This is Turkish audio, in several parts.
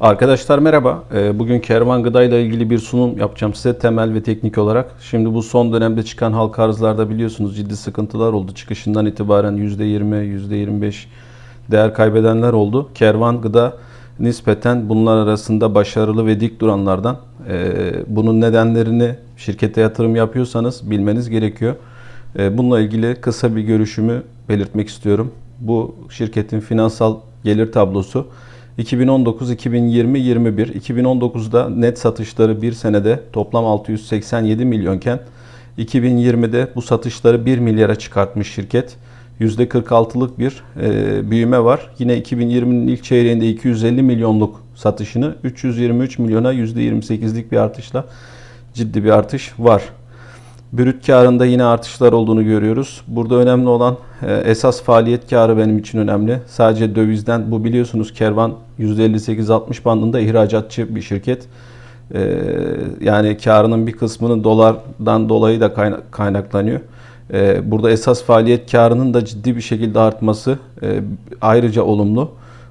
Arkadaşlar merhaba. Ee, Bugün Kervan Gıda ile ilgili bir sunum yapacağım size temel ve teknik olarak. Şimdi bu son dönemde çıkan halka arzlarda biliyorsunuz ciddi sıkıntılar oldu. Çıkışından itibaren %20, %25 değer kaybedenler oldu. Kervan Gıda nispeten bunlar arasında başarılı ve dik duranlardan. Ee, Bunun nedenlerini şirkete yatırım yapıyorsanız bilmeniz gerekiyor. Ee, Bununla ilgili kısa bir görüşümü belirtmek istiyorum. Bu şirketin finansal gelir tablosu 2019, 2020, 21. 2019'da net satışları bir senede toplam 687 milyonken 2020'de bu satışları 1 milyara çıkartmış şirket. %46'lık bir e, büyüme var. Yine 2020'nin ilk çeyreğinde 250 milyonluk satışını 323 milyona %28'lik bir artışla ciddi bir artış var. Brüt karında yine artışlar olduğunu görüyoruz. Burada önemli olan e, esas faaliyet karı benim için önemli. Sadece dövizden bu biliyorsunuz kervan %58-60 bandında ihracatçı bir şirket. E, yani karının bir kısmının dolardan dolayı da kayna- kaynaklanıyor. E, burada esas faaliyet karının da ciddi bir şekilde artması ayrıca olumlu.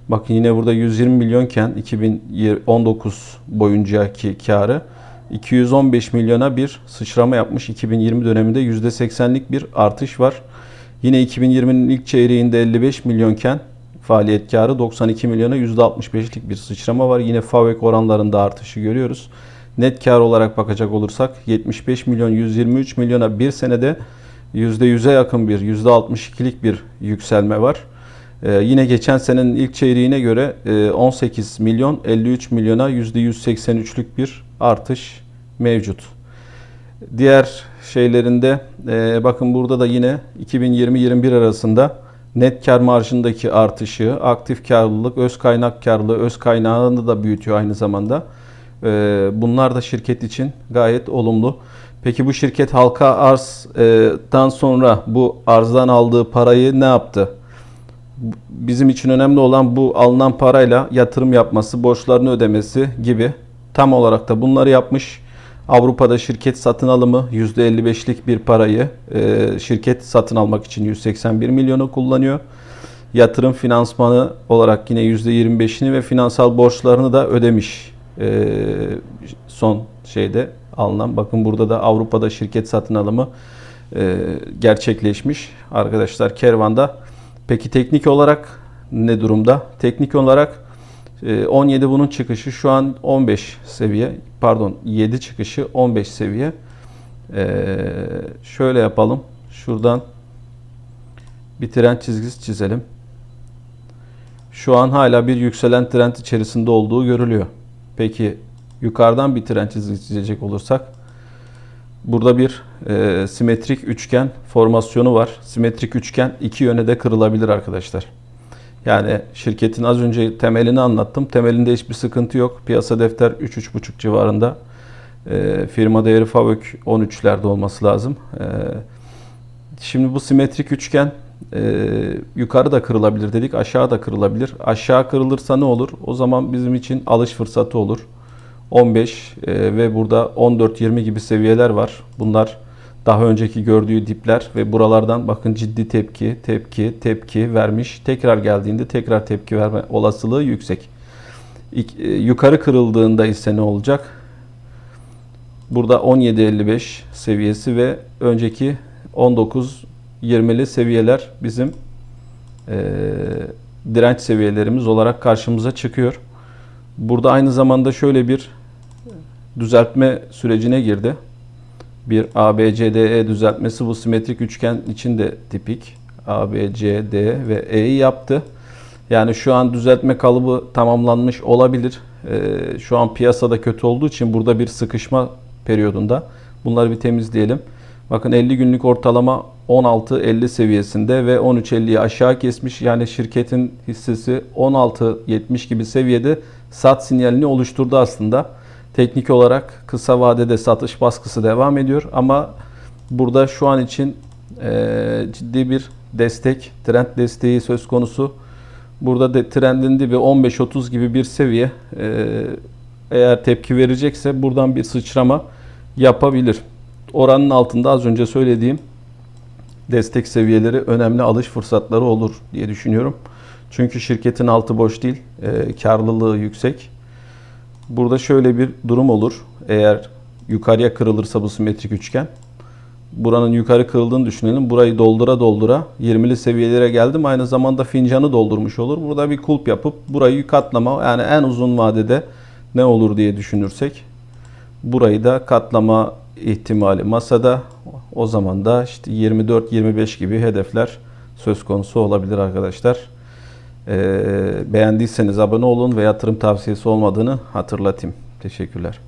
Bakın yine burada 120 milyonken 2019 boyuncaki karı 215 milyona bir sıçrama yapmış. 2020 döneminde %80'lik bir artış var. Yine 2020'nin ilk çeyreğinde 55 milyonken faaliyet karı 92 milyona %65'lik bir sıçrama var. Yine FAVÖK oranlarında artışı görüyoruz. Net kar olarak bakacak olursak 75 milyon 123 milyona bir senede %100'e yakın bir %62'lik bir yükselme var. Ee, yine geçen senenin ilk çeyreğine göre e, 18 milyon 53 milyona %183'lük bir artış mevcut. Diğer şeylerinde e, bakın burada da yine 2020-21 arasında net kar marjındaki artışı, aktif karlılık, öz kaynak karlılığı, öz kaynağını da büyütüyor aynı zamanda. E, bunlar da şirket için gayet olumlu. Peki bu şirket halka arzdan sonra bu arzdan aldığı parayı ne yaptı? bizim için önemli olan bu alınan parayla yatırım yapması, borçlarını ödemesi gibi tam olarak da bunları yapmış. Avrupa'da şirket satın alımı %55'lik bir parayı e, şirket satın almak için 181 milyonu kullanıyor. Yatırım finansmanı olarak yine %25'ini ve finansal borçlarını da ödemiş e, son şeyde alınan. Bakın burada da Avrupa'da şirket satın alımı e, gerçekleşmiş. Arkadaşlar Kervan'da Peki teknik olarak ne durumda? Teknik olarak 17 bunun çıkışı şu an 15 seviye. Pardon 7 çıkışı 15 seviye. Ee, şöyle yapalım. Şuradan bir trend çizgisi çizelim. Şu an hala bir yükselen trend içerisinde olduğu görülüyor. Peki yukarıdan bir trend çizgisi çizecek olursak Burada bir e, simetrik üçgen formasyonu var. Simetrik üçgen iki yöne de kırılabilir arkadaşlar. Yani şirketin az önce temelini anlattım. Temelinde hiçbir sıkıntı yok. Piyasa defter 3-3,5 civarında. E, firma değeri FAVÖK 13'lerde olması lazım. E, şimdi bu simetrik üçgen e, yukarı da kırılabilir dedik. Aşağı da kırılabilir. Aşağı kırılırsa ne olur? O zaman bizim için alış fırsatı olur. 15 e, ve burada 14-20 gibi seviyeler var. Bunlar daha önceki gördüğü dipler ve buralardan bakın ciddi tepki, tepki, tepki vermiş. Tekrar geldiğinde tekrar tepki verme olasılığı yüksek. E, yukarı kırıldığında ise ne olacak? Burada 17.55 seviyesi ve önceki 19.20'li seviyeler bizim e, direnç seviyelerimiz olarak karşımıza çıkıyor. Burada aynı zamanda şöyle bir düzeltme sürecine girdi. Bir ABCDE düzeltmesi bu simetrik üçgen için de tipik. ABCD ve E'yi yaptı. Yani şu an düzeltme kalıbı tamamlanmış olabilir. Ee, şu an piyasada kötü olduğu için burada bir sıkışma periyodunda. Bunları bir temizleyelim. Bakın 50 günlük ortalama 16.50 seviyesinde ve 13.50'yi aşağı kesmiş. Yani şirketin hissesi 16.70 gibi seviyede sat sinyalini oluşturdu aslında. Teknik olarak kısa vadede satış baskısı devam ediyor ama burada şu an için e, ciddi bir destek, trend desteği söz konusu. Burada de trendin dibi 15-30 gibi bir seviye. E, eğer tepki verecekse buradan bir sıçrama yapabilir. Oranın altında az önce söylediğim destek seviyeleri önemli alış fırsatları olur diye düşünüyorum. Çünkü şirketin altı boş değil, e, karlılığı yüksek. Burada şöyle bir durum olur. Eğer yukarıya kırılırsa bu simetrik üçgen. Buranın yukarı kırıldığını düşünelim. Burayı doldura doldura 20'li seviyelere geldim. Aynı zamanda fincanı doldurmuş olur. Burada bir kulp yapıp burayı katlama yani en uzun vadede ne olur diye düşünürsek burayı da katlama ihtimali masada. O zaman da işte 24-25 gibi hedefler söz konusu olabilir arkadaşlar. Ee, beğendiyseniz abone olun ve yatırım tavsiyesi olmadığını hatırlatayım. Teşekkürler.